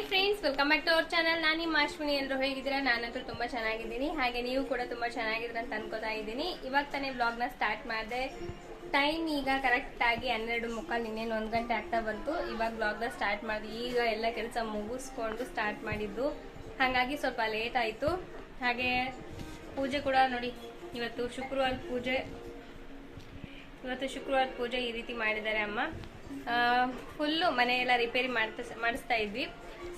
Hi friends, welcome back to our channel. ನಾನು ನಿಮ್ಮ ಅಶ್ವಿನಿ ಎಲ್ಲರೂ ಹೇಗಿದ್ದೀರಾ? ನಾನಂತೂ ತುಂಬ ಚೆನ್ನಾಗಿದ್ದೀನಿ. ಹಾಗೆ ನೀವು ಕೂಡ ತುಂಬ ಚೆನ್ನಾಗಿದ್ರ ಅಂತ ಅನ್ಕೋತಾ ಇದ್ದೀನಿ. ಇವಾಗ ತಾನೇ ಬ್ಲಾಗ್ನ ಸ್ಟಾರ್ಟ್ ಮಾಡಿದೆ. ಟೈಮ್ ಈಗ ಕರೆಕ್ಟಾಗಿ ಹನ್ನೆರಡು ಮುಕ್ಕಾಲು, ಇನ್ನೇನು ಒಂದು ಗಂಟೆ ಆಗ್ತಾ ಬಂತು. ಇವಾಗ ಬ್ಲಾಗ್ನ ಸ್ಟಾರ್ಟ್ ಮಾಡಿದೆ. ಈಗ ಎಲ್ಲ ಕೆಲಸ ಮುಗಿಸ್ಕೊಂಡು ಸ್ಟಾರ್ಟ್ ಮಾಡಿದ್ದು. ಹಾಗಾಗಿ ಸ್ವಲ್ಪ ಲೇಟ್ ಆಯಿತು. ಹಾಗೆ ಪೂಜೆ ಕೂಡ ನೋಡಿ, ಇವತ್ತು ಶುಕ್ರವಾರ ಪೂಜೆ. ಇವತ್ತು ಶುಕ್ರವಾರ ಪೂಜೆ ಈ ರೀತಿ ಮಾಡಿದ್ದಾರೆ ಅಮ್ಮ. ಫುಲ್ಲು ಮನೆಯೆಲ್ಲ ರಿಪೇರಿ ಮಾಡ್ತಾ ಮಾಡಿಸ್ತಾ ಇದ್ವಿ.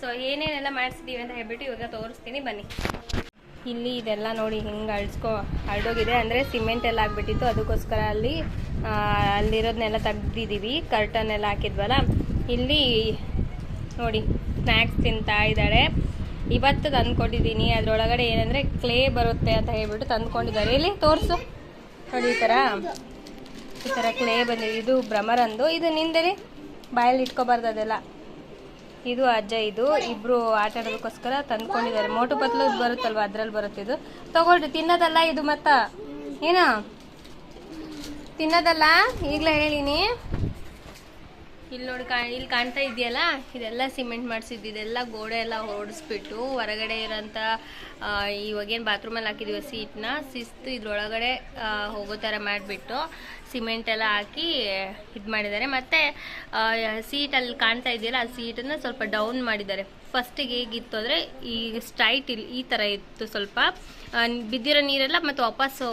ಸೊ ಏನೇನೆಲ್ಲ ಮಾಡಿಸಿದೀವಿ ಅಂತ ಹೇಳ್ಬಿಟ್ಟು ಇವಾಗ ತೋರಿಸ್ತೀನಿ, ಬನ್ನಿ. ಇಲ್ಲಿ ಇದೆಲ್ಲ ನೋಡಿ ಹಿಂಗೆ ಅಳ್ಸ್ಕೊ ಹರಡೋಗಿದೆ ಅಂದರೆ ಸಿಮೆಂಟ್ ಎಲ್ಲ ಆಗ್ಬಿಟ್ಟಿತ್ತು. ಅದಕ್ಕೋಸ್ಕರ ಅಲ್ಲಿ ಅಲ್ಲಿರೋದನ್ನೆಲ್ಲ ತೆಗ್ದಿದ್ದೀವಿ. ಕರ್ಟನ್ ಎಲ್ಲ ಹಾಕಿದ್ವಲ್ಲ. ಇಲ್ಲಿ ನೋಡಿ ಸ್ನ್ಯಾಕ್ಸ್ ತಿಂತಾ ಇದ್ದಾಳೆ. ಇವತ್ತು ತಂದ್ಕೊಂಡಿದ್ದೀನಿ ಅದರೊಳಗಡೆ ಏನಂದರೆ ಕ್ಲೇ ಬರುತ್ತೆ ಅಂತ ಹೇಳ್ಬಿಟ್ಟು ತಂದ್ಕೊಂಡಿದ್ದಾರೆ. ಇಲ್ಲಿ ತೋರಿಸು. ನೋಡಿ ಈ ಥರ ಈ ಥರ ಕ್ಲೇ ಬಂದಿದೆ. ಇದು ಭ್ರಮರಂದು. ಇದು ನಿಂದೇರಿ ಬಾಯಲ್ಲಿ ಇಟ್ಕೋಬಾರ್ದು ಅದೆಲ್ಲ. ಇದು ಅಜ್ಜ ಇದು. ಇಬ್ರು ಆಟ ಆಡೋದಕ್ಕೋಸ್ಕರ ತಂದ್ಕೊಂಡಿದ್ದಾರೆ. ಮೋಟು ಪತ್ಲು ಬರುತ್ತಲ್ವ? ಅದ್ರಲ್ಲಿ ಬರುತ್ತೆ ಇದು. ತಗೊಳ್ರಿ. ತಿನ್ನೋದಲ್ಲ ಇದು ಮತ್ತ. ಏನ? ತಿನ್ನೋದಲ್ಲ? ಈಗಲೇ ಹೇಳಿನಿ. ಇಲ್ಲಿ ನೋಡಿ ಕಾ ಇಲ್ಲಿ ಕಾಣ್ತಾ ಇದೆಯಲ್ಲ ಇದೆಲ್ಲ ಸಿಮೆಂಟ್ ಮಾಡಿಸಿದ್ದು, ಇದೆಲ್ಲ ಗೋಡೆ ಎಲ್ಲ ಹೊಡೆಸ್ಬಿಟ್ಟು ಹೊರಗಡೆ ಇರೋಂಥ ಇವಾಗೇನು ಬಾತ್ರೂಮಲ್ಲಿ ಹಾಕಿದೀವಿ ಸೀಟ್ನ ಶಿಸ್ತು ಇದ್ರೊಳಗಡೆ ಹೋಗೋ ಥರ ಮಾಡಿಬಿಟ್ಟು ಸಿಮೆಂಟ್ ಎಲ್ಲ ಹಾಕಿ ಇದು ಮಾಡಿದ್ದಾರೆ. ಮತ್ತು ಸೀಟ್ ಅಲ್ಲಿ ಕಾಣ್ತಾ ಇದೆಯಲ್ಲ ಆ ಸೀಟನ್ನು ಸ್ವಲ್ಪ ಡೌನ್ ಮಾಡಿದ್ದಾರೆ. ಫಸ್ಟಿಗೆ ಹೇಗಿತ್ತು ಅಂದರೆ, ಈ ಸ್ಟ್ರೈಟ್ ಇಲ್ಲಿ ಈ ಥರ ಇತ್ತು ಸ್ವಲ್ಪ. ಬಿದ್ದಿರೋ ನೀರೆಲ್ಲ ಮತ್ತು ವಾಪಸ್ಸು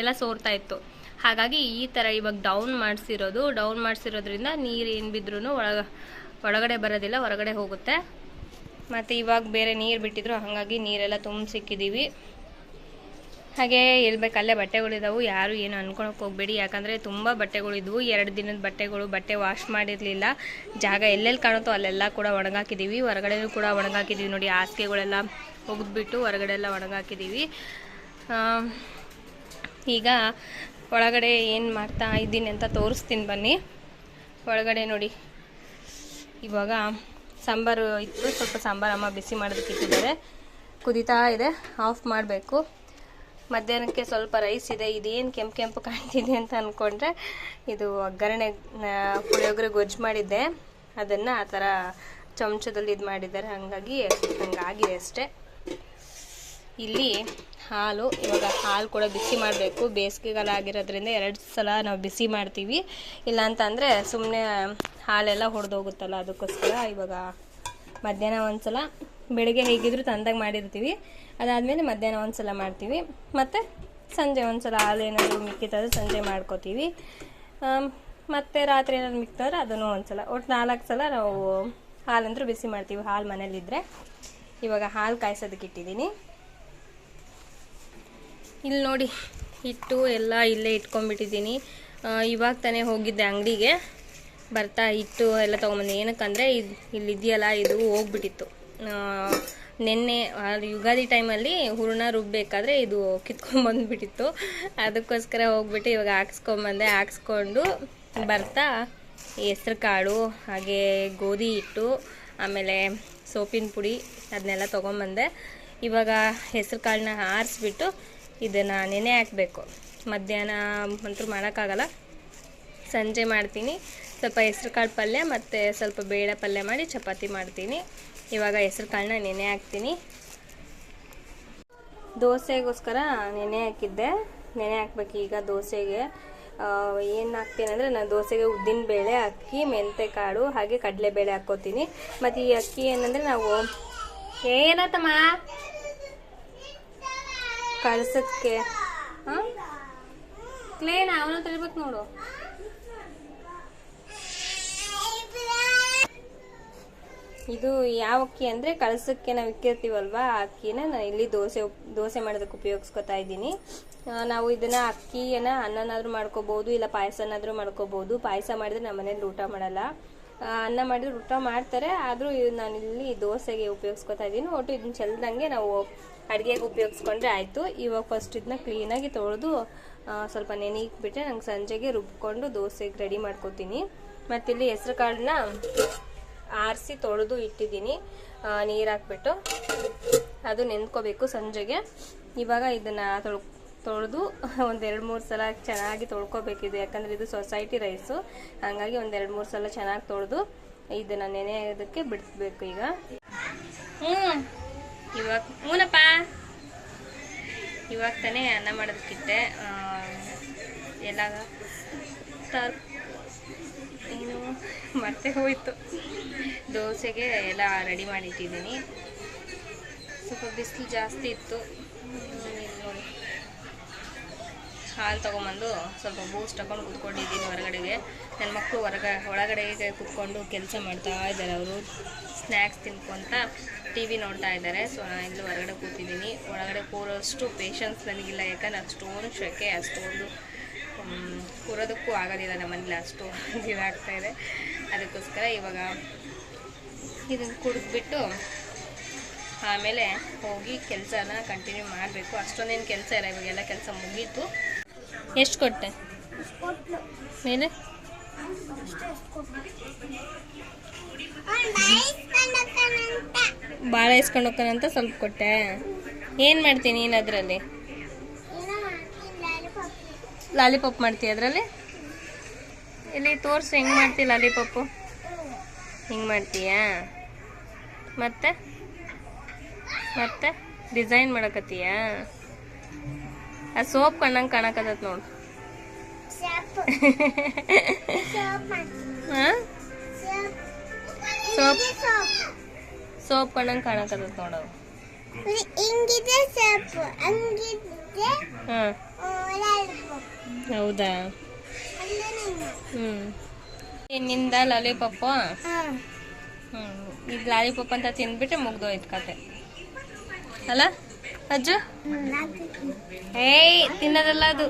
ಎಲ್ಲ ಸೋರ್ತಾ ಇತ್ತು. ಹಾಗಾಗಿ ಈ ಥರ ಇವಾಗ ಡೌನ್ ಮಾಡಿಸಿರೋದು ಡೌನ್ ಮಾಡಿಸಿರೋದ್ರಿಂದ ನೀರು ಏನು ಬಿದ್ರೂ ಒಳಗ, ಒಳಗಡೆ ಬರೋದಿಲ್ಲ, ಹೊರಗಡೆ ಹೋಗುತ್ತೆ. ಮತ್ತು ಇವಾಗ ಬೇರೆ ನೀರು ಬಿಟ್ಟಿದ್ರು, ಹಾಗಾಗಿ ನೀರೆಲ್ಲ ತುಂಬ ಸಿಕ್ಕಿದ್ದೀವಿ ಹಾಗೆ ಇರ್ಬೇಕಲ್ಲೇ ಬಟ್ಟೆಗಳಿದಾವು ಯಾರು ಏನು ಅನ್ಕೊಳಕ್ಕೆ ಹೋಗಬೇಡಿ. ಯಾಕಂದರೆ ತುಂಬ ಬಟ್ಟೆಗಳಿದ್ವು ಎರಡು ದಿನದ ಬಟ್ಟೆಗಳು ಬಟ್ಟೆ ವಾಶ್ ಮಾಡಿರಲಿಲ್ಲ. ಜಾಗ ಎಲ್ಲೆಲ್ಲಿ ಕಾಣುತ್ತೋ ಅಲ್ಲೆಲ್ಲ ಕೂಡ ಒಣಗಾಕಿದ್ದೀವಿ ಹೊರಗಡೆನೂ ಕೂಡ ಒಣಗಾಕಿದ್ದೀವಿ ನೋಡಿ, ಹಾಸಿಗೆಗಳೆಲ್ಲ ಒಗೆದ್ಬಿಟ್ಟು ಹೊರಗಡೆ ಎಲ್ಲ ಒಣಗಾಕಿದ್ದೀವಿ ಈಗ ಒಳಗಡೆ ಏನು ಮಾಡ್ತಾ ಇದ್ದೀನಿ ಅಂತ ತೋರಿಸ್ತೀನಿ ಬನ್ನಿ. ಒಳಗಡೆ ನೋಡಿ. ಇವಾಗ ಸಾಂಬಾರು ಇತ್ತು. ಸ್ವಲ್ಪ ಸಾಂಬಾರು ಅಮ್ಮ ಬಿಸಿ ಮಾಡೋದಕ್ಕೆ ಇಟ್ಟಿದ್ದಾರೆ. ಕುದೀತಾ ಇದೆ. ಆಫ್ ಮಾಡಬೇಕು. ಮಧ್ಯಾಹ್ನಕ್ಕೆ ಸ್ವಲ್ಪ ರೈಸ್ ಇದೆ. ಇದೇನು ಕೆಂಪು ಕೆಂಪು ಕಾಣ್ತಿದೆ ಅಂತ ಅಂದ್ಕೊಂಡ್ರೆ ಇದು ಒಗ್ಗರಣೆ ಪುಳಿಯೋಗರೆ ಗೊಜ್ಜು ಮಾಡಿದ್ದೆ. ಅದನ್ನು ಆ ಥರ ಚಮಚದಲ್ಲಿ ಇದು ಮಾಡಿದ್ದಾರೆ. ಹಾಗಾಗಿ ಹಂಗಾಗಿದೆ ಅಷ್ಟೇ. ಇಲ್ಲಿ ಹಾಲು, ಇವಾಗ ಹಾಲು ಕೂಡ ಬಿಸಿ ಮಾಡಬೇಕು. ಬೇಸಿಗೆಗಾಲ ಆಗಿರೋದ್ರಿಂದ ಎರಡು ಸಲ ನಾವು ಬಿಸಿ ಮಾಡ್ತೀವಿ. ಇಲ್ಲ ಅಂತಂದರೆ ಸುಮ್ಮನೆ ಹಾಲೆಲ್ಲ ಹೊಡೆದೋಗುತ್ತಲ್ಲ ಅದಕ್ಕೋಸ್ಕರ ಇವಾಗ ಮಧ್ಯಾಹ್ನ ಒಂದು ಸಲ ಬೆಳಿಗ್ಗೆ ಹೇಗಿದ್ರು ತಂದಾಗ ಮಾಡಿರ್ತೀವಿ. ಅದಾದಮೇಲೆ ಮಧ್ಯಾಹ್ನ ಒಂದು ಸಲ ಮಾಡ್ತೀವಿ. ಮತ್ತು ಸಂಜೆ ಒಂದು ಸಲ ಹಾಲು ಏನಾದರೂ ಮಿಕ್ಕಿತ್ತಂದ್ರೆ ಸಂಜೆ ಮಾಡ್ಕೋತೀವಿ. ಮತ್ತು ರಾತ್ರಿ ಏನಾದ್ರು ಮಿಕ್ಕಿದ್ರೆ ಅದನ್ನು ಒಂದು ಸಲ ಒಟ್ಟು ನಾಲ್ಕು ಸಲ ನಾವು ಹಾಲಂದ್ರೂ ಬಿಸಿ ಮಾಡ್ತೀವಿ. ಹಾಲು ಮನೇಲಿದ್ದರೆ ಇವಾಗ ಹಾಲು ಕಾಯಿಸೋದಕ್ಕೆ ಇಟ್ಟಿದ್ದೀನಿ. ಇಲ್ಲಿ ನೋಡಿ, ಹಿಟ್ಟು ಎಲ್ಲ ಇಲ್ಲೇ ಇಟ್ಕೊಂಡ್ಬಿಟ್ಟಿದ್ದೀನಿ. ಇವಾಗ ತಾನೇ ಹೋಗಿದ್ದೆ ಅಂಗಡಿಗೆ. ಬರ್ತಾ ಹಿಟ್ಟು ಎಲ್ಲ ತೊಗೊಂಬಂದೆ ಏನಕ್ಕಂದರೆ, ಇದು ಇಲ್ಲಿದೆಯಲ್ಲ, ಇದು ಹೋಗ್ಬಿಟ್ಟಿತ್ತು. ನಿನ್ನೆ ಯುಗಾದಿ ಟೈಮಲ್ಲಿ ಹೂರಣ ರುಬ್ಬೇಕಾದ್ರೆ ಇದು ಕಿತ್ಕೊಂಡ್ಬಂದ್ಬಿಟ್ಟಿತ್ತು. ಅದಕ್ಕೋಸ್ಕರ ಹೋಗ್ಬಿಟ್ಟು ಇವಾಗ ಹಾಕ್ಸ್ಕೊಂಬಂದೆ ಹಾಕ್ಸ್ಕೊಂಡು ಬರ್ತಾ ಹೆಸ್ರು ಕಾಳು, ಹಾಗೆ ಗೋಧಿ ಹಿಟ್ಟು, ಆಮೇಲೆ ಸೋಪಿನ ಪುಡಿ, ಅದನ್ನೆಲ್ಲ ತೊಗೊಂಬಂದೆ ಇವಾಗ ಹೆಸ್ರು ಕಾಳನ್ನ ಆರಿಸ್ಬಿಟ್ಟು ಇದನ್ನು ನೆನೆ ಹಾಕಬೇಕು. ಮಧ್ಯಾಹ್ನ ಅಂತೂ ಮಾಡೋಕ್ಕಾಗಲ್ಲ. ಸಂಜೆ ಮಾಡ್ತೀನಿ. ಸ್ವಲ್ಪ ಹೆಸ್ರು ಕಾಳು ಪಲ್ಯ ಮತ್ತು ಸ್ವಲ್ಪ ಬೇಳೆ ಪಲ್ಯ ಮಾಡಿ ಚಪಾತಿ ಮಾಡ್ತೀನಿ. ಇವಾಗ ಹೆಸ್ರು ಕಾಳನ್ನ ನೆನೆ ಹಾಕ್ತೀನಿ. ದೋಸೆಗೋಸ್ಕರ ನೆನೆ ಹಾಕಿದ್ದೆ. ನೆನೆ ಹಾಕ್ಬೇಕು ಈಗ ದೋಸೆಗೆ. ಏನು ಹಾಕ್ತೀನಿ ನಾನು ದೋಸೆಗೆ ಉದ್ದಿನ ಬೇಳೆ, ಅಕ್ಕಿ ಮೆಂತೆ ಕಾಳು ಹಾಗೆ ಕಡಲೆಬೇಳೆ ಹಾಕ್ಕೋತೀನಿ. ಮತ್ತು ಈ ಅಕ್ಕಿ ಏನಂದರೆ ನಾವು ಏನತ್ತಮ್ಮ? ಕಳ್ಸಕ್ಕೆ ಕ್ಲೇನ್ ಅವನ ತಳಿಬೇಕು ನೋಡು. ಇದು ಯಾವ ಅಕ್ಕಿ ಅಂದರೆ ಕಳಸಕ್ಕೆ ನಾವು ಇಕ್ಕಿರ್ತೀವಲ್ವಾ? ಆ ಅಕ್ಕಿನ ನಾನು ಇಲ್ಲಿ ದೋಸೆ ದೋಸೆ ಮಾಡೋದಕ್ಕೆ ಉಪಯೋಗಿಸ್ಕೊತಾ ಇದ್ದೀನಿ. ನಾವು ಇದನ್ನ ಅಕ್ಕಿಯನ್ನ ಅನ್ನನಾದ್ರೂ ಮಾಡ್ಕೋಬಹುದು ಇಲ್ಲ ಪಾಯಸನಾದ್ರೂ ಮಾಡ್ಕೋಬಹುದು ಪಾಯಸ ಮಾಡಿದ್ರೆ ನಮ್ಮ ಮನೇಲಿ ಊಟ ಮಾಡಲ್ಲ. ಅನ್ನ ಮಾಡಿದ್ರೆ, ಊಟ ಮಾಡ್ತಾರೆ. ಆದರೂ ನಾನು ಇಲ್ಲಿ ದೋಸೆಗೆ ಉಪಯೋಗಿಸ್ಕೊತಾ ಇದ್ದೀನಿ. ಒಟ್ಟು ಇದನ್ನ ಚೆಲ್ದಂಗೆ ನಾವು ಅಡುಗೆಗೆ ಉಪಯೋಗಿಸ್ಕೊಂಡ್ರೆ ಆಯಿತು. ಇವಾಗ ಫಸ್ಟ್ ಇದನ್ನ ಕ್ಲೀನಾಗಿ ತೊಳೆದು ಸ್ವಲ್ಪ ನೆನೆಯಿಕ್ಬಿಟ್ಟೆ ನಂಗೆ ಸಂಜೆಗೆ ರುಬ್ಕೊಂಡು ದೋಸೆಗೆ ರೆಡಿ ಮಾಡ್ಕೋತೀನಿ. ಮತ್ತಿಲ್ಲಿ ಹೆಸ್ರು ಕಾಳನ್ನ ಆರಿಸಿ ತೊಳೆದು ಇಟ್ಟಿದ್ದೀನಿ. ನೀರು ಹಾಕ್ಬಿಟ್ಟು. ಅದು ನೆನ್ಕೋಬೇಕು ಸಂಜೆಗೆ. ಇವಾಗ ಇದನ್ನು ತೊಳ್ ತೊಳೆದು ಒಂದೆರಡು ಮೂರು ಸಲ ಚೆನ್ನಾಗಿ ತೊಳ್ಕೊಬೇಕಿದೆ. ಯಾಕಂದರೆ ಇದು ಸೊಸೈಟಿ ರೈಸು. ಹಾಗಾಗಿ ಒಂದೆರಡು ಮೂರು ಸಲ ಚೆನ್ನಾಗಿ ತೊಳೆದು ಇದನ್ನು ನೆನೆಯೋದಕ್ಕೆ ಬಿಡಿಸ್ಬೇಕು ಈಗ. ಹ್ಞೂ ಇವಾಗ ಹ್ಞೂನಪ್ಪ ಇವಾಗ ತಾನೇ ಅನ್ನ ಮಾಡೋದಕ್ಕಿಟ್ಟೆ ಎಲ್ಲ ತರ್ ಏನು? ಮತ್ತೆ ಹೋಯಿತು. ದೋಸೆಗೆ ಎಲ್ಲ ರೆಡಿ ಮಾಡಿಟ್ಟಿದ್ದೀನಿ. ಸ್ವಲ್ಪ ಬಿಸಿಲು ಜಾಸ್ತಿ ಇತ್ತು. ನೋಡಿ. ಹಾಲು ತೊಗೊಂಬಂದು ಸ್ವಲ್ಪ ಬೂಸ್ಟ್ ತಗೊಂಡು ಕುತ್ಕೊಂಡಿದ್ದೀನಿ ಹೊರಗಡೆಗೆ. ನನ್ನ ಮಕ್ಕಳು ಹೊರಗ, ಒಳಗಡೆಗೆ ಕೂತ್ಕೊಂಡು ಕೆಲಸ ಮಾಡ್ತಾ ಇದ್ದಾರೆ ಅವರು. ಸ್ನ್ಯಾಕ್ಸ್ ತಿನ್ಕೊಂತ ಟಿ ವಿ ನೋಡ್ತಾ ಇದ್ದಾರೆ. ಸೊ ನಾನು ಇಲ್ಲಿ ಹೊರಗಡೆ ಕೂತಿದ್ದೀನಿ. ಒಳಗಡೆ ಕೂರೋಷ್ಟು ಪೇಷನ್ಸ್ ನನಗಿಲ್ಲ. ಯಾಕಂದ್ರೆ ಅಷ್ಟೊಂದು ಶೆಕೆ ಅಷ್ಟೊಂದು ಕೂರೋದಕ್ಕೂ ಆಗೋದಿಲ್ಲ ನಮ್ಮನೇಲಿ ಅಷ್ಟು ಇದಾಗ್ತಾ ಇದೆ. ಅದಕ್ಕೋಸ್ಕರ ಇವಾಗ ಇದನ್ನು ಕುಡಿದ್ಬಿಟ್ಟು ಆಮೇಲೆ ಹೋಗಿ ಕೆಲಸನ ಕಂಟಿನ್ಯೂ ಮಾಡಬೇಕು. ಅಷ್ಟೊಂದೇನು ಕೆಲಸ ಇಲ್ಲ. ಇವಾಗೆಲ್ಲ ಕೆಲಸ ಮುಗೀತು. ಎಷ್ಟು ಕೊಟ್ಟೆ? ಮೇಲೆ? ಭಾಳ ಇಸ್ಕೊಂಡು ಹೋಗ್ತಾನಂತ ಸ್ವಲ್ಪ ಕೊಟ್ಟೆ. ಏನು ಮಾಡ್ತೀನಿ ನೀನು ಅದರಲ್ಲಿ? ಲಾಲಿಪಾಪ್ ಮಾಡ್ತೀಯ ಅದರಲ್ಲಿ? ಇಲ್ಲಿ ತೋರಿಸು, ಹೆಂಗೆ ಮಾಡ್ತೀಯ ಲಾಲಿಪಾಪು? ಹಿಂಗೆ ಮಾಡ್ತೀಯಾ? ಮತ್ತೆ? ಮತ್ತೆ? ಡಿಸೈನ್ ಮಾಡಕತ್ತೀಯಾ? ಆ ಸೋಪ್ ಕಣ್ಣಂಗೆ ಕಾಣಕತ್ತದ ನೋಡು. ಹಾಂ? ಸೋಪ್. ಸೋಪ್. ಕಣ್ಣಂಗೆ ಕಾಣಕತ್ತದ ನೋಡು ಹಿಂಗಿದೆ ಹೌದಾ? ಹ್ಞೂ ನಿಂದ ಲಾಲಿಪಾಪು? ಹ್ಞೂ ಈಗ ಲಾಲಿಪಾಪ್ ಅಂತ ತಿಂದ್ಬಿಟ್ಟು ಮುಗ್ದೋಯ್ತು ಕತೆ. ಅಲ್ಲ? ಅಜ್ಜು? ಏಯ್, ತಿನ್ನೋದಲ್ಲ ಅದು.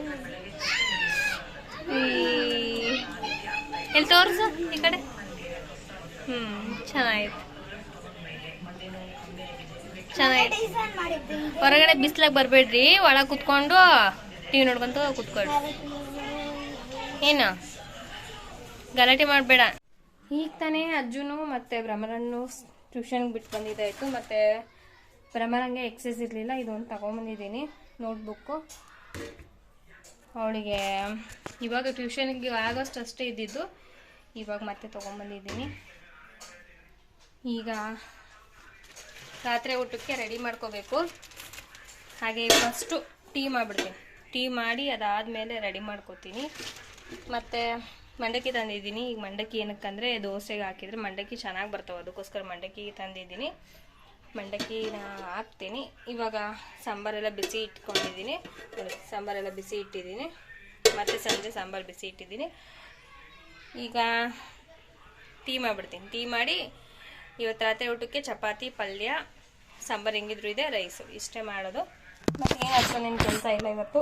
ಎಲ್ಲಿ ತೋರಿಸು ಈ ಕಡೆ? ಹ್ಞೂ ಚೆನ್ನಾಗಿತ್ತು ಚೆನ್ನಾಗಿತ್ತು ಹೊರಗಡೆ ಬಿಸ್ಲಾಗ ಬರಬೇಡ್ರಿ, ಒಳಗೆ ಕುತ್ಕೊಂಡು ಟಿವಿ ನೋಡ್ಕೊಂತ ಕುತ್ಕೊಳ್ರಿ. ಏನು? ಗಲಾಟೆ ಮಾಡಬೇಡ. ಈಗ ತಾನೇ ಅಜ್ಜುನು ಮತ್ತು ಭ್ರಮರಣ್ಣು ಟ್ಯೂಷನ್ಗೆ ಬಿಟ್ಟು ಬಂದಿದ್ದಾಯಿತು, ಮತ್ತು ಭ್ರಮರಂಗೆ ಎಕ್ಸಸ್ ಇರಲಿಲ್ಲ, ಇದೊಂದು ತಗೊಂಬಂದಿದ್ದೀನಿ, ನೋಟ್ಬುಕ್ಕು. ಅವಳಿಗೆ, ಇವಾಗ ಟ್ಯೂಷನ್ಗೆ ಆಗೋಷ್ಟು ಅಷ್ಟೇ ಇದ್ದಿದ್ದು, ಇವಾಗ ಮತ್ತೆ ತೊಗೊಂಬಂದಿದ್ದೀನಿ. ಈಗ ರಾತ್ರಿ ಊಟಕ್ಕೆ ರೆಡಿ ಮಾಡ್ಕೋಬೇಕು. ಹಾಗೆ ಫಸ್ಟು ಟೀ ಮಾಡಿಬಿಡ್ತೀನಿ. ಟೀ ಮಾಡಿ ಅದಾದಮೇಲೆ ರೆಡಿ ಮಾಡ್ಕೋತೀನಿ. ಮತ್ತು ಮಂಡಕ್ಕಿ ತಂದಿದ್ದೀನಿ. ಈಗ ಮಂಡಕ್ಕಿ ಏನಕ್ಕಂದರೆ ದೋಸೆಗೆ ಹಾಕಿದರೆ ಮಂಡಕ್ಕಿ ಚೆನ್ನಾಗಿ ಬರ್ತಾವೆ. ಅದಕ್ಕೋಸ್ಕರ ಮಂಡಕ್ಕಿ ತಂದಿದ್ದೀನಿ. ಮಂಡಕ್ಕಿನ ಹಾಕ್ತೀನಿ. ಇವಾಗ ಸಾಂಬಾರೆಲ್ಲ ಬಿಸಿ ಇಟ್ಕೊಂಡಿದ್ದೀನಿ. ಸಾಂಬಾರೆಲ್ಲ ಬಿಸಿ ಇಟ್ಟಿದ್ದೀನಿ. ಮತ್ತು ಸಂಜೆ ಸಾಂಬಾರು ಬಿಸಿ ಇಟ್ಟಿದ್ದೀನಿ. ಈಗ ಟೀ ಮಾಡಿಬಿಡ್ತೀನಿ. ಟೀ ಮಾಡಿ ಇವತ್ತು ರಾತ್ರಿ ಊಟಕ್ಕೆ ಚಪಾತಿ, ಪಲ್ಯ, ಸಾಂಬಾರು ಹೆಂಗಿದ್ರು ಇದೆ, ರೈಸು. ಇಷ್ಟೇ ಮಾಡೋದು. ಮತ್ತು ಏನು ಅಷ್ಟೊಂದೇನು ಕೆಲಸ ಇಲ್ಲ ಇವತ್ತು?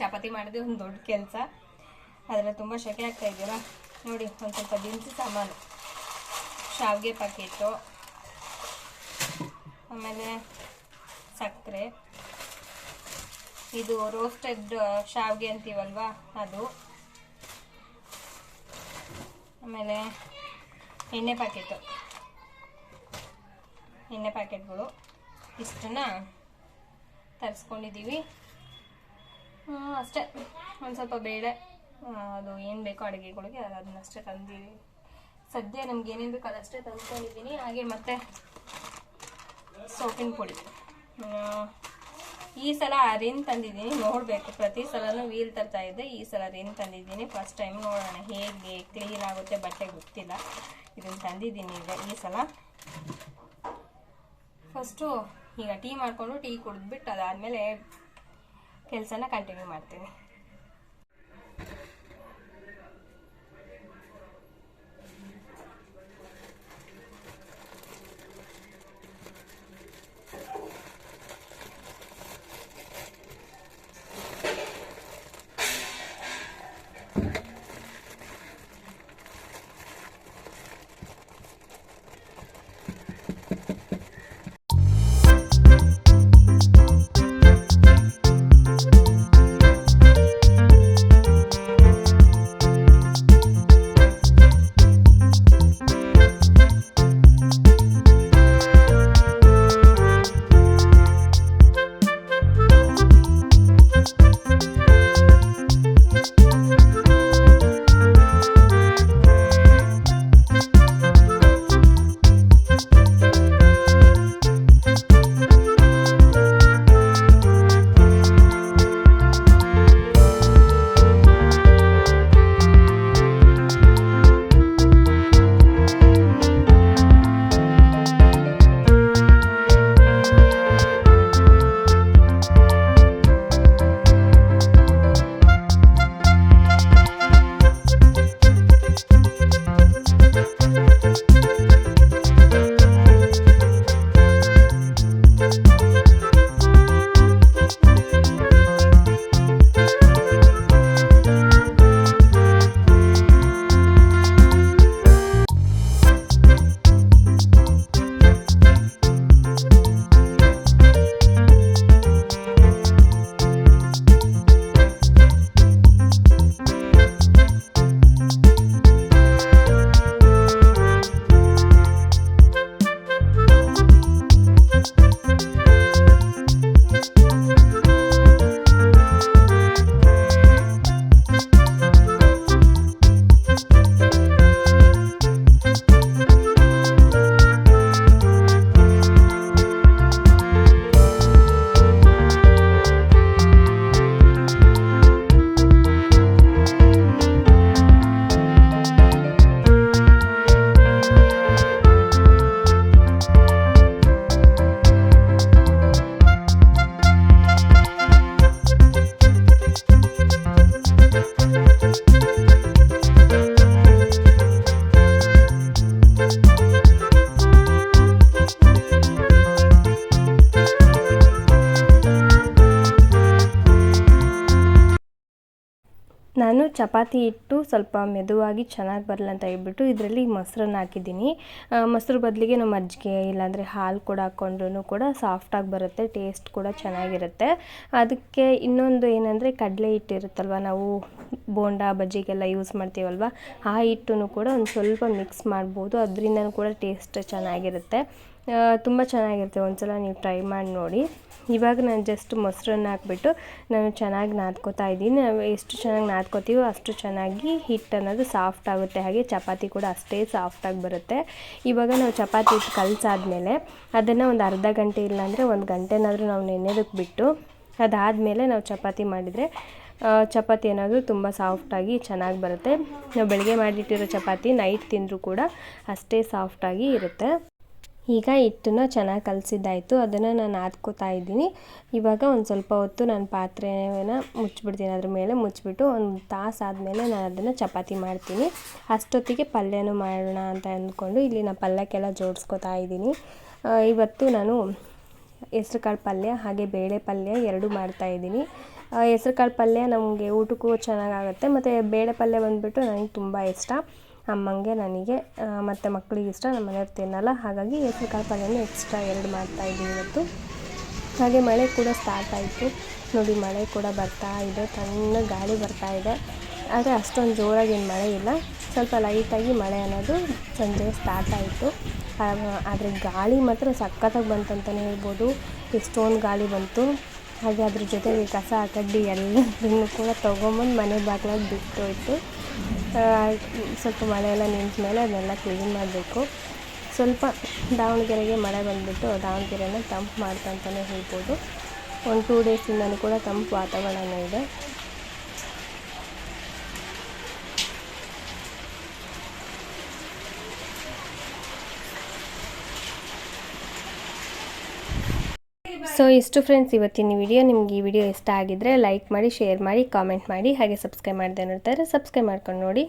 ಚಪಾತಿ ಮಾಡಿದೆ, ಒಂದು ದೊಡ್ಡ ಕೆಲಸ. ಅದರಲ್ಲಿ ತುಂಬ ಶೆಕೆ ಆಗ್ತಾ ಇದ್ದೀರಾ ನೋಡಿ, ಒಂದು ಸ್ವಲ್ಪ ದಿನಸಿ ಸಾಮಾನು. ಶಾವಿಗೆ ಪ್ಯಾಕೆಟು ಆಮೇಲೆ ಸಕ್ಕರೆ. ಇದು ರೋಸ್ಟೆಡ್ ಶಾವಿಗೆ ಅಂತೀವಲ್ವಾ ಅದು. ಆಮೇಲೆ ಎಣ್ಣೆ ಪ್ಯಾಕೆಟು ಎಣ್ಣೆ ಪ್ಯಾಕೆಟ್ಗಳು ಇಷ್ಟನ್ನ ತರಿಸ್ಕೊಂಡಿದ್ದೀವಿ ಅಷ್ಟೇ. ಒಂದು ಸ್ವಲ್ಪ ಬೇಳೆ ಅದು ಏನು ಬೇಕೋ ಅಡುಗೆಗಳಿಗೆ ಅದನ್ನಷ್ಟೇ ತಂದಿದ್ದೀವಿ ಸದ್ಯ ನಮ್ಗೆ ಏನೇನು ಬೇಕೋ ಅದಷ್ಟೇ ತಂದ್ಕೊಂಡಿದ್ದೀನಿ ಹಾಗೆ ಮತ್ತೆ ಸೋಪಿನ ಪುಡಿ. ಈ ಸಲ ರಿನ್ ತಂದಿದ್ದೀನಿ, ನೋಡಬೇಕು. ಪ್ರತಿ ಸಲನೂ ವೀಲ್ ತರ್ತಾ ಇದ್ದೆ, ಈ ಸಲ ರಿನ್ ತಂದಿದ್ದೀನಿ. ಫಸ್ಟ್ ಟೈಮ್ ನೋಡೋಣ, ಹೇಗೆ ಕ್ಲೀನ್ ಆಗುತ್ತೆ ಬಟ್ಟೆ ಗೊತ್ತಿಲ್ಲ. ಇದನ್ನು ತಂದಿದ್ದೀನಿ ಈಗ ಈ ಸಲ. ಫಸ್ಟು ಈಗ ಟೀ ಮಾಡಿಕೊಂಡು ಟೀ ಕುಡಿದ್ಬಿಟ್ಟು ಅದಾದಮೇಲೆ ಕೆಲಸನ ಕಂಟಿನ್ಯೂ ಮಾಡ್ತೀನಿ. ಚಪಾತಿ ಇಟ್ಟು ಸ್ವಲ್ಪ ಮೆದುವಾಗಿ ಚೆನ್ನಾಗಿ ಬರಲ್ಲ ಅಂತ ಹೇಳ್ಬಿಟ್ಟು ಇದರಲ್ಲಿ ಮೊಸರನ್ನ ಹಾಕಿದ್ದೀನಿ. ಮೊಸರು ಬದಲಿಗೆ ನಾವು ಮಜ್ಜಿಗೆ ಇಲ್ಲಾಂದರೆ ಹಾಲು ಕೂಡ ಹಾಕ್ಕೊಂಡ್ರೂ ಕೂಡ ಸಾಫ್ಟಾಗಿ ಬರುತ್ತೆ ಟೇಸ್ಟ್ ಕೂಡ ಚೆನ್ನಾಗಿರುತ್ತೆ. ಅದಕ್ಕೆ ಇನ್ನೊಂದು ಏನಂದರೆ ಕಡಲೆ ಹಿಟ್ಟು ಇರುತ್ತಲ್ವ, ನಾವು ಬೋಂಡ, ಬಜ್ಜಿಗೆಲ್ಲ ಯೂಸ್ ಮಾಡ್ತೀವಲ್ವ, ಆ ಹಿಟ್ಟನ್ನು ಕೂಡ ಒಂದು ಸ್ವಲ್ಪ ಮಿಕ್ಸ್ ಮಾಡ್ಬೋದು, ಅದರಿಂದನೂ ಕೂಡ ಟೇಸ್ಟ್ ಚೆನ್ನಾಗಿರುತ್ತೆ. ತುಂಬ ಚೆನ್ನಾಗಿರುತ್ತೆ. ಒಂದ್ಸಲ ನೀವು ಟ್ರೈ ಮಾಡಿ ನೋಡಿ. ಇವಾಗ ನಾನು ಜಸ್ಟ್ ಮೊಸರನ್ನ ಹಾಕ್ಬಿಟ್ಟು ನಾನು ಚೆನ್ನಾಗಿ ನಾದ್ಕೋತಾ ಇದ್ದೀನಿ. ನಾವು ಎಷ್ಟು ಚೆನ್ನಾಗಿ ನಾದ್ಕೋತೀವೋ ಅಷ್ಟು ಚೆನ್ನಾಗಿ ಹಿಟ್ಟು ಅನ್ನೋದು ಸಾಫ್ಟ್ ಆಗುತ್ತೆ. ಹಾಗೆ ಚಪಾತಿ ಕೂಡ ಅಷ್ಟೇ ಸಾಫ್ಟಾಗಿ ಬರುತ್ತೆ. ಇವಾಗ ನಾವು ಚಪಾತಿ ಹಿಟ್ಟು ಕಲಸಾದ್ಮೇಲೆ ಅದನ್ನು ಒಂದು ಅರ್ಧ ಗಂಟೆ ಇಲ್ಲಾಂದರೆ ಒಂದು ಗಂಟೆನಾದರೂ ನಾವು ನೆನೆದಕ್ಕೆ ಬಿಟ್ಟು ಅದಾದಮೇಲೆ ನಾವು ಚಪಾತಿ ಮಾಡಿದರೆ ಚಪಾತಿ ಅನ್ನೋದು ತುಂಬ ಸಾಫ್ಟಾಗಿ ಚೆನ್ನಾಗಿ ಬರುತ್ತೆ. ನಾವು ಬೆಳಗ್ಗೆ ಮಾಡಿಟ್ಟಿರೋ ಚಪಾತಿ ನೈಟ್ ತಿಂದರೂ ಕೂಡ ಅಷ್ಟೇ ಸಾಫ್ಟಾಗಿ ಇರುತ್ತೆ. ಈಗ ಹಿಟ್ಟನ್ನ ಚೆನ್ನಾಗಿ ಕಲಸಿದ್ದಾಯಿತು. ಅದನ್ನು ನಾನು ಹಾದ್ಕೋತಾ ಇದ್ದೀನಿ. ಇವಾಗ ಒಂದು ಸ್ವಲ್ಪ ಹೊತ್ತು ನಾನು ಪಾತ್ರೆನ ಮುಚ್ಚಿಬಿಡ್ತೀನಿ ಅದ್ರ ಮೇಲೆ ಮುಚ್ಚಿಬಿಟ್ಟು ಒಂದು ತಾಸು ಆದಮೇಲೆ ನಾನು ಅದನ್ನು ಚಪಾತಿ ಮಾಡ್ತೀನಿ. ಅಷ್ಟೊತ್ತಿಗೆ ಪಲ್ಯನೂ ಮಾಡೋಣ ಅಂತ ಅಂದ್ಕೊಂಡು ಇಲ್ಲಿ ನಾನು ಪಲ್ಯಕ್ಕೆಲ್ಲ ಜೋಡಿಸ್ಕೋತಾ ಇದ್ದೀನಿ. ಇವತ್ತು ನಾನು ಹೆಸ್ರು ಕಾಳು ಪಲ್ಯ, ಹಾಗೆ ಬೇಳೆ ಪಲ್ಯ ಎರಡೂ ಮಾಡ್ತಾಯಿದ್ದೀನಿ ಹೆಸ್ರು ಕಾಳು ಪಲ್ಯ ನಮಗೆ ಊಟಕ್ಕೂ ಚೆನ್ನಾಗಾಗುತ್ತೆ. ಮತ್ತು ಬೇಳೆ ಪಲ್ಯ ಬಂದುಬಿಟ್ಟು ನನಗೆ ತುಂಬ ಇಷ್ಟ. ಅಮ್ಮಂಗೆ ನನಗೆ ಮತ್ತು ಮಕ್ಕಳಿಗೆ ಇಷ್ಟ, ನಮ್ಮ ಮನೆಯವ್ರು ತಿನ್ನಲ್ಲ. ಹಾಗಾಗಿ ಹೆಸ್ರು ಕಾಳು ಪಲ್ಯನ ಎಕ್ಸ್ಟ್ರಾ ಎರಡು ಮಾಡ್ತಾಯಿದ್ದೀನಿ ಇವತ್ತು. ಹಾಗೆ ಮಳೆ ಕೂಡ ಸ್ಟಾರ್ಟ್ ಆಯಿತು. ನೋಡಿ, ಮಳೆ ಕೂಡ ಬರ್ತಾ ಇದೆ. ತಣ್ಣ ಗಾಳಿ ಬರ್ತಾ ಇದೆ. ಆದರೆ ಅಷ್ಟೊಂದು ಜೋರಾಗಿ ಏನು ಮಳೆ ಇಲ್ಲ. ಸ್ವಲ್ಪ ಲೈಟಾಗಿ ಮಳೆ ಅನ್ನೋದು ಸಂಜೆ ಸ್ಟಾರ್ಟ್ ಆಯಿತು. ಆದರೆ ಗಾಳಿ ಮಾತ್ರ ಸಖತ್ತಾಗಿ ಬಂತಂತಲೇ ಹೇಳ್ಬೋದು. ಎಷ್ಟೊಂದು ಗಾಳಿ ಬಂತು. ಹಾಗೆ ಅದ್ರ ಜೊತೆಗೆ ಕಸ, ಕಡ್ಡಿ ಎಲ್ಲದನ್ನು ಕೂಡ ತೊಗೊಂಬಂದು ಮನೆ ಬಾಗಿಲಾಗಿ ಬಿಟ್ಟೋಯ್ತು. ಸ್ವಲ್ಪ ಮಳೆ ಎಲ್ಲ ನಿಂತ ಮೇಲೆ ಅದನ್ನೆಲ್ಲ ಕ್ಲೀನ್ ಮಾಡಬೇಕು. ಸ್ವಲ್ಪ ದಾವಣಗೆರೆಗೆ ಮಳೆ ಬಂದುಬಿಟ್ಟು ದಾವಣಗೆರೆನ ತಂಪು ಮಾಡ್ತಂತಲೇ ಹೇಳ್ಬೋದು. ಒಂದು ಟೂ ಡೇಸಿಂದಲೂ ಕೂಡ ತಂಪು ವಾತಾವರಣ ಇದೆ. ಸೊ ಇಷ್ಟು ಫ್ರೆಂಡ್ಸ್ ಇವತ್ತಿನ ವಿಡಿಯೋ ನಿಮ್ಗೆ ಈ ವಿಡಿಯೋ ಇಷ್ಟ ಆಗಿದ್ರೆ ಲೈಕ್ ಮಾಡಿ ಶೇರ್ ಮಾಡಿ ಕಾಮೆಂಟ್ ಮಾಡಿ, ಹಾಗೆ ಸಬ್ಸ್ಕ್ರೈಬ್ ಮಾಡಿದೆ ನೋಡ್ತಾರೆ ಸಬ್ಸ್ಕ್ರೈಬ್ ಮಾಡ್ಕೊಂಡು ನೋಡಿ.